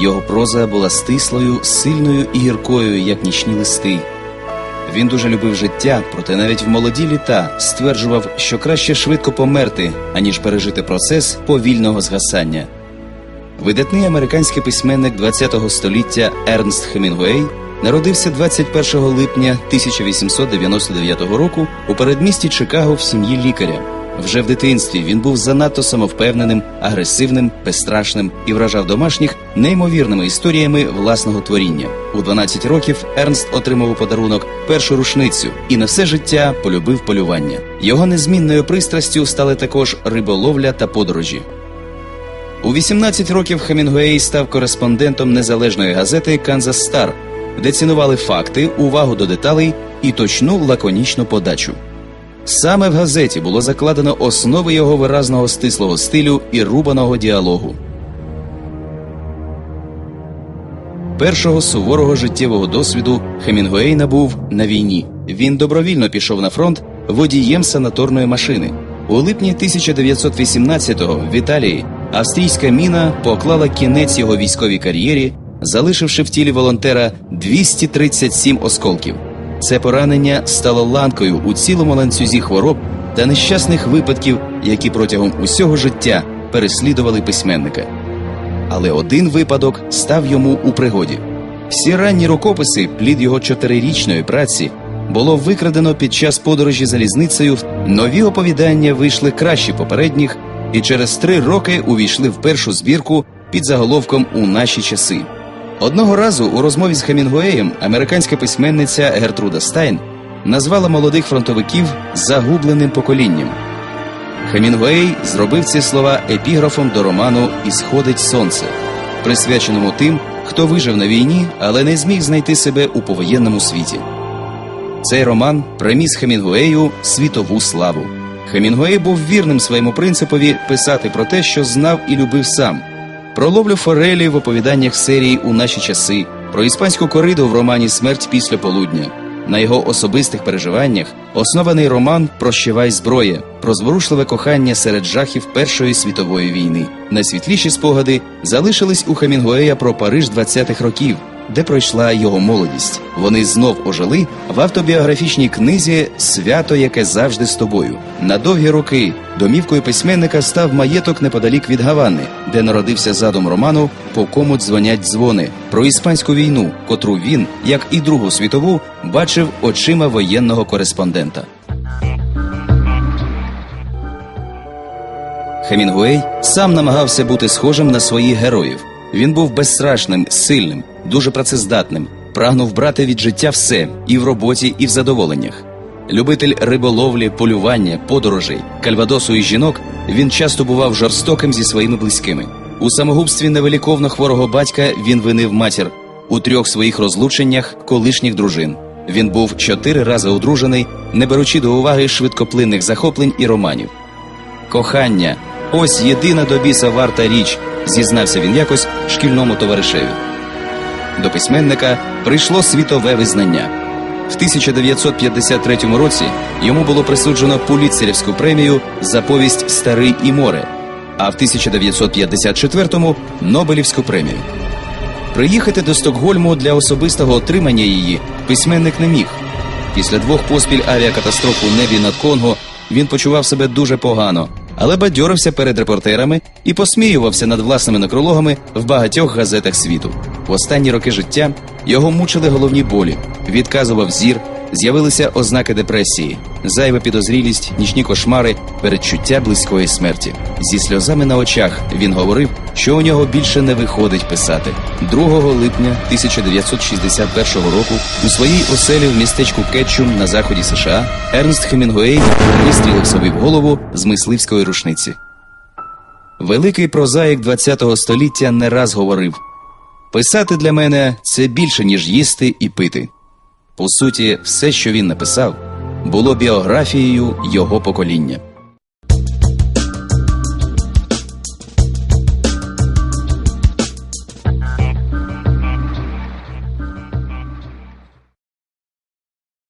Його проза була стислою, сильною і гіркою, як нічні листи. Він дуже любив життя, проте навіть в молоді літа стверджував, що краще швидко померти, аніж пережити процес повільного згасання. Видатний американський письменник ХХ століття Ернст Хемінгуей народився 21 липня 1899 року у передмісті Чикаго в сім'ї лікаря. Вже в дитинстві він був занадто самовпевненим, агресивним, безстрашним і вражав домашніх неймовірними історіями власного творіння. У 12 років Ернст отримав у подарунок першу рушницю і на все життя полюбив полювання. Його незмінною пристрастю стали також риболовля та подорожі. У 18 років Хемінгуей став кореспондентом незалежної газети Канзас Стар, де цінували факти, увагу до деталей і точну лаконічну подачу. Саме в газеті було закладено основи його виразного стислого стилю і рубаного діалогу. Першого суворого життєвого досвіду Хемінгуей набув на війні. Він добровільно пішов на фронт водієм санаторної машини. У липні 1918-го в Італії австрійська міна поклала кінець його військовій кар'єрі, залишивши в тілі волонтера 237 осколків. Це поранення стало ланкою у цілому ланцюзі хвороб та нещасних випадків, які протягом усього життя переслідували письменника. Але один випадок став йому у пригоді. Всі ранні рукописи, плід його чотирирічної праці, було викрадено під час подорожі залізницею. Нові оповідання вийшли кращі попередніх і через три роки увійшли в першу збірку під заголовком У наші часи. Одного разу у розмові з Хемінгуеєм американська письменниця Гертруда Стайн назвала молодих фронтовиків загубленим поколінням. Хемінгуей зробив ці слова епіграфом до роману «Ісходить сонце, присвяченому тим, хто вижив на війні, але не зміг знайти себе у повоєнному світі. Цей роман приміс Хемінгуею світову славу. Хемінгуей був вірним своєму принципові писати про те, що знав і любив сам. Про ловлю форелі в оповіданнях серії у наші часи, про іспанську кориду в романі Смерть після полудня. На його особистих переживаннях оснований роман Прощавай зброя про зворушливе кохання серед жахів Першої світової війни. Найсвітліші спогади залишились у Хемінгуея про Париж 20-х років, де пройшла його молодість. Вони знов ожили в автобіографічній книзі Свято, яке завжди з тобою. На довгі роки домівкою письменника став маєток неподалік від Гавани, де народився задум роману По кому дзвонять дзвони про іспанську війну, котру він, як і Другу світову, бачив очима воєнного кореспондента. Хемінгуей сам намагався бути схожим на своїх героїв. Він був безстрашним, сильним, дуже працездатним, прагнув брати від життя все і в роботі, і в задоволеннях. Любитель риболовлі, полювання, подорожей, кальвадосу і жінок, він часто бував жорстоким зі своїми близькими. У самогубстві невеликовно хворого батька він винив матір у трьох своїх розлученнях колишніх дружин. Він був чотири рази одружений, не беручи до уваги швидкоплинних захоплень і романів. Кохання ось єдина до біса варта річ, зізнався він якось шкільному товаришеві. До письменника прийшло світове визнання. В 1953 році йому було присуджено Пулітцерівську премію за повість Старий і море, а в 1954-му Нобелівську премію. Приїхати до Стокгольму для особистого отримання її письменник не міг. Після двох поспіль авіакатастроф у небі над Конго він почував себе дуже погано, але бадьорився перед репортерами і посміювався над власними некрологами в багатьох газетах світу. В останні роки життя його мучили головні болі, відказував зір, з'явилися ознаки депресії, зайва підозрілість, нічні кошмари, передчуття близької смерті. Зі сльозами на очах він говорив, що у нього більше не виходить писати. 2 липня 1961 року у своїй оселі в містечку Кетчум на заході США Ернст Хемінгуей вистрілив собі в голову з мисливської рушниці. Великий прозаїк ХХ століття не раз говорив: писати для мене це більше, ніж їсти і пити. По суті, все, що він написав, було біографією його покоління.